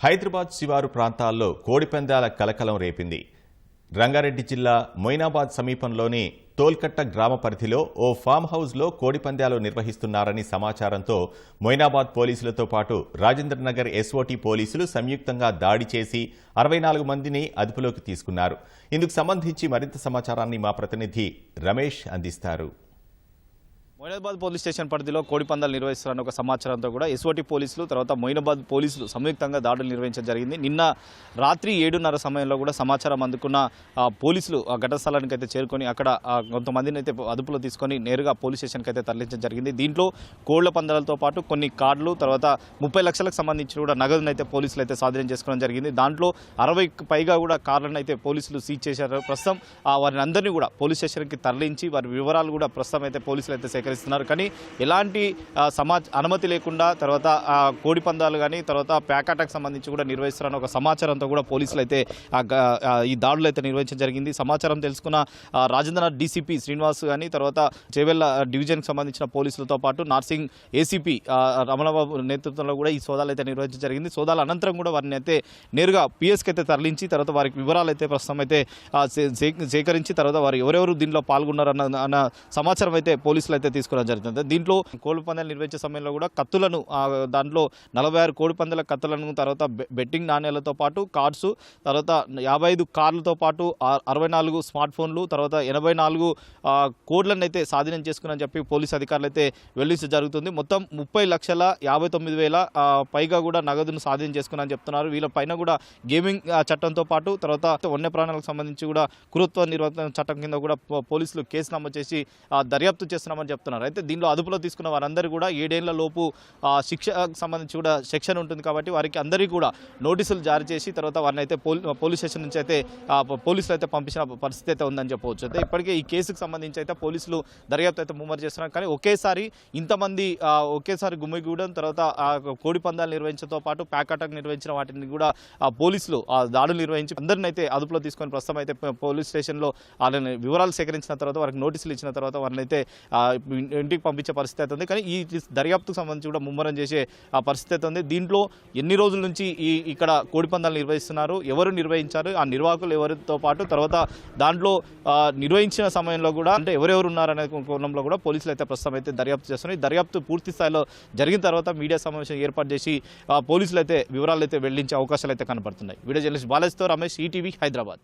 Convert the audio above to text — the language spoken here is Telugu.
హైదరాబాద్ శివారు ప్రాంతాల్లో కోడిపందాల కలకలం రేపింది. రంగారెడ్డి జిల్లా మొయినాబాద్ సమీపంలోని తోల్కట్ట గ్రామ పరిధిలో ఓ ఫామ్ హౌస్లో కోడిపందాలు నిర్వహిస్తున్నారని సమాచారంతో మొయినాబాద్ పోలీసులతో పాటు రాజేంద్రనగర్ ఎస్ఓటీ పోలీసులు సంయుక్తంగా దాడి చేసి అరవై నాలుగు మందిని అదుపులోకి తీసుకున్నారు. ఇందుకు సంబంధించి మరింత సమాచారాన్ని మా ప్రతినిధి రమేష్ అందిస్తారు. మొయినాబాద్ పోలీస్ స్టేషన్ పరిధిలో కోడిపందాలు నిర్వహిస్తున్న ఒక సమాచారంతో కూడా ఎస్ఓటి పోలీసులు తర్వాత మొయినాబాద్ పోలీసులు సంయుక్తంగా దాడులు నిర్వహించడం జరిగింది. నిన్న రాత్రి ఏడున్నర సమయంలో కూడా సమాచారం అందుకున్న పోలీసులు ఆ ఘటన స్థలానికి అయితే చేరుకొని అక్కడ కొంతమందిని అయితే అదుపులో తీసుకొని నేరుగా పోలీస్ స్టేషన్కి అయితే తరలించడం జరిగింది. దీంట్లో కోళ్ళ పందాలతో పాటు కొన్ని కార్డులు తర్వాత ముప్పై లక్షలకు సంబంధించి కూడా నగదును అయితే పోలీసులు అయితే స్వాధీనం చేసుకోవడం జరిగింది. దాంట్లో అరవై పైగా కూడా కార్లను అయితే పోలీసులు సీజ్ చేశారు. ప్రస్తుతం ఆ వారిని అందరినీ కూడా పోలీస్ స్టేషన్కి తరలించి వారి వివరాలు కూడా ప్రస్తుతం అయితే పోలీసులు అయితే సేకరిస్తున్నారు. కానీ ఎలాంటి ఆ, సమా అనుమతి లేకుండా తర్వాత ఆ, కోడి పందాలు కానీ తర్వాత ప్యాకాటకు సంబంధించి కూడా నిర్వహిస్తారని ఒక సమాచారంతో కూడా పోలీసులు అయితే ఈ దాడులు అయితే నిర్వహించడం జరిగింది. సమాచారం తెలుసుకున్న ఆ, రాజేంద్ర డీసీపీ శ్రీనివాస్ కానీ తర్వాత చేవెళ్ళ డివిజన్కి సంబంధించిన పోలీసులతో పాటు నార్సింగ్ ఏసీపీ రమణబాబు నేతృత్వంలో కూడా ఈ సోదాలు అయితే నిర్వహించడం జరిగింది. సోదాల అనంతరం కూడా వారిని అయితే నేరుగా పిఎస్కి అయితే తరలించి తర్వాత వారికి వివరాలు అయితే ప్రస్తుతం అయితే సేకరించి తర్వాత వారు ఎవరెవరు దీనిలో పాల్గొన్నారన్న సమాచారం అయితే పోలీసులు అయితే తీసుకోవడం జరుగుతుంది. దీంట్లో కోడి పందాలు నిర్వహించే సమయంలో కూడా కత్తులను దాంట్లో నలభై ఆరు కోడి పందాల కత్తులను తర్వాత బెట్టింగ్ నాణ్యాలతో పాటు కార్డ్స్ తర్వాత యాభై ఐదు కార్లతో పాటు అరవై నాలుగు స్మార్ట్ ఫోన్లు తర్వాత ఎనభై నాలుగు కోడ్లను అయితే స్వాధీనం చేసుకుని చెప్పి పోలీసు అధికారులు అయితే వెల్లడించడం జరుగుతుంది. మొత్తం ముప్పై లక్షల యాభై తొమ్మిది వేల పైగా కూడా నగదును స్వాధీనం చేసుకున్నారని చెప్తున్నారు. వీళ్ళ పైన కూడా గేమింగ్ చట్టంతో పాటు తర్వాత వన్య ప్రాణాలకు సంబంధించి కూడా కురుత్వ నిర్వహణ చట్టం కింద కూడా పో- పోలీసులు కేసు నమోదు చేసి దర్యాప్తు చేస్తున్నామని చెప్తున్నారు. అయితే దీనిలో అదుపులో తీసుకున్న వారందరూ కూడా ఏడేళ్ళ లోపు ఆ, శిక్షకు సంబంధించి కూడా సెక్షన్ ఉంటుంది కాబట్టి వారికి అందరికీ కూడా నోటీసులు జారీ చేసి తర్వాత వారిని అయితే పోలీస్ స్టేషన్ నుంచి అయితే పోలీసులు అయితే పంపించిన పరిస్థితి అయితే ఉందని చెప్పవచ్చు. అయితే ఇప్పటికే ఈ కేసుకు సంబంధించి అయితే పోలీసులు దర్యాప్తు అయితే ముమ్మరు చేస్తున్నారు. కానీ ఒకేసారి ఇంతమంది ఒకేసారి గుమ్మిగూడడం తర్వాత ఆ కోడి పందాలు నిర్వహించడంతో పాటు ప్యాకాటక్ నిర్వహించిన వాటిని కూడా ఆ పోలీసులు ఆ దాడులు నిర్వహించి అందరిని అయితే అదుపులో తీసుకొని ప్రస్తుతం అయితే పోలీస్ స్టేషన్లో వాళ్ళని వివరాలు సేకరించిన తర్వాత వారికి నోటీసులు ఇచ్చిన తర్వాత వారిని అయితే ఇంటికి పంపించే పరిస్థితి అయితే ఉంది. కానీ ఈ దర్యాప్తుకు సంబంధించి కూడా ముమ్మరం చేసే ఆ పరిస్థితి అయితే ఉంది. దీంట్లో ఎన్ని రోజుల నుంచి ఈ ఇక్కడ కోడిపందాలు నిర్వహిస్తున్నారు? ఎవరు నిర్వహించారు? ఆ నిర్వాహకులు ఎవరితో పాటు? తర్వాత దాంట్లో నిర్వహించిన సమయంలో కూడా అంటే ఎవరెవరు ఉన్నారనే కోణంలో కూడా పోలీసులు అయితే ప్రస్తుతం అయితే దర్యాప్తు చేస్తున్నారు. దర్యాప్తు పూర్తి స్థాయిలో జరిగిన తర్వాత మీడియా సమావేశం ఏర్పాటు చేసి పోలీసులు అయితే వివరాలు అయితే వెళ్ళించే అవకాశాలు అయితే కనబడుతున్నాయి. వీడియో జర్నలిస్ట్ బాలాజీతో రమేష్ ఈటీవీ హైదరాబాద్.